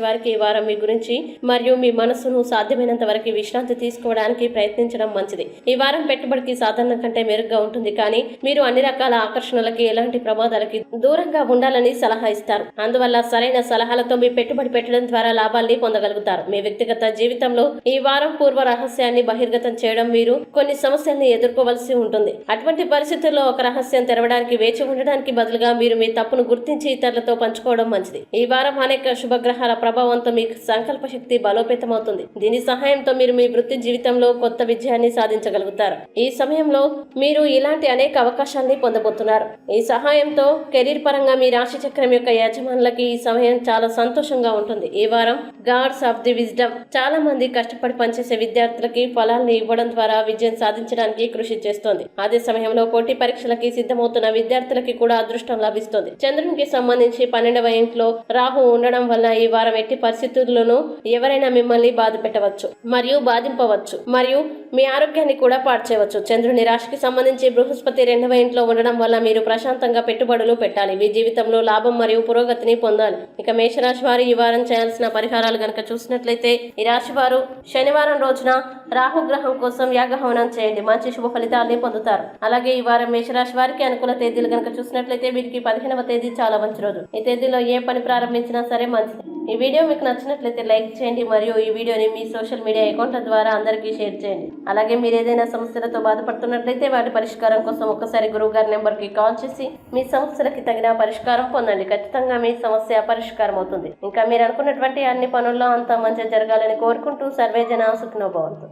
వారికి ఈ వారం మీ గురించి మరియు మీ మనసును సాధ్యమైనంత వరకు విశ్రాంతి తీసుకోవడానికి ప్రయత్నించడం మంచిది. ఈ వారం పెట్టుబడికి సాధారణ కంటే మెరుగ్గా ఉంటుంది. కానీ మీరు అన్ని రకాల ఆకర్షణలకి ఎలాంటి ప్రమాదాలకి దూరంగా ఉండాలని సలహా ఇస్తారు. అందువల్ల సరైన సలహాలతో మీ పెట్టుబడి పెట్టడం ద్వారా లాభాల్ని పొందగలుగుతారు. మీ వ్యక్తిగత జీవితంలో ఈ వారం పూర్వ రహస్యాన్ని బహిర్గతం చేయడం మీరు కొన్ని సమస్యల్ని ఎదుర్కోవలసి ఉంటుంది. అటువంటి పరిస్థితుల్లో ఒక రహస్యం తెరవడానికి వేచి ఉండడానికి బదులుగా మీరు మీ తప్పును గుర్తించి ఇతరులతో పంచుకోవడం మంచిది. ఈ వారం అనేక శుభగ్రహాల ప్రభావంతో మీ సంకల్ప శక్తి బలోపేతమవుతుంది. దీని సహాయంతో మీరు మీ వృత్తి జీవితంలో కొత్త విజయాన్ని సాధించగలుగుతారు. ఈ సమయంలో మీరు ఇలాంటి అనేక అవకాశాల్ని పొందబోతున్నారు. ఈ సహాయంతో కెరీర్ పరంగా మీ రాశి చక్రం యొక్క యజమానులకి ఈ సమయం చాలా సంతోషంగా ఉంటుంది. ఈ వారం గాడ్స్ ఆఫ్ ది విజ్డమ్. చాలా మంది కష్టపడి పనిచేసే విద్యార్థులకి ఫలాల్ని ఇవ్వడం ద్వారా విజయం సాధించడానికి కృషి చేస్తోంది. అదే సమయంలో పోటీ పరీక్షలకి సిద్ధమవుతున్న విద్యార్థులకి కూడా అదృష్టం లభిస్తుంది. చంద్రునికి సంబంధించి పన్నెండవ ఇంట్లో రాహు ఉండడం వల్ల ఈ వారం ఎట్టి పరిస్థితుల్లోనూ ఎవరైనా మిమ్మల్ని బాధ పెట్టవచ్చు మరియు బాధింపవచ్చు. మరియు మీ ఆరోగ్యాన్ని కూడా పాడు చేయవచ్చు చంద్రుని రాశికి సంబంధించి బృహస్పతి రెండవ ఇంట్లో ఉండడం వల్ల మీరు ప్రశాంతంగా పెట్టుబడులు పెట్టాలి. మీ జీవితంలో లాభం మరియు పురోగతిని పొందాలి. ఇక మేషరాశి వారు ఈ వారం చేయాల్సిన పరిహారాలు గనక చూసినట్లయితే ఈ రాశి వారు శనివారం రోజున రాహుగ్రహం కోసం యాగహవనం చేయండి. మంచి శుభ ఫలితాలని పొందుతారు. అలాగే ఈ వారం మేషరాశి వారికి అనుకూల తేదీలు గనక చూసినట్లయితే వీరికి పదిహేనవ తేదీ చాలా మంచి రోజు. ఈ తేదీలో ఏ పని ప్రారంభించినా సరే మంచిది. ఈ వీడియో మీకు నచ్చినట్లయితే లైక్ చేయండి. మరియు ఈ వీడియోని మీ సోషల్ మీడియా అకౌంట్ల ద్వారా అందరికీ షేర్ చేయండి. అలాగే మీరు ఏదైనా సమస్యలతో బాధపడుతున్నట్లయితే వాటి పరిష్కారం కోసం ఒక్కసారి గురువు గారి నెంబర్కి కాల్ చేసి మీ సమస్యలకి తగిన పరిష్కారం పొందండి. ఖచ్చితంగా మీ సమస్య పరిష్కారం అవుతుంది ఇంకా మీరు అనుకున్నటువంటి అన్ని పనుల్లో అంతా మంచిగా జరగాలని కోరుకుంటూ సర్వేజన సుఖనోభవంతు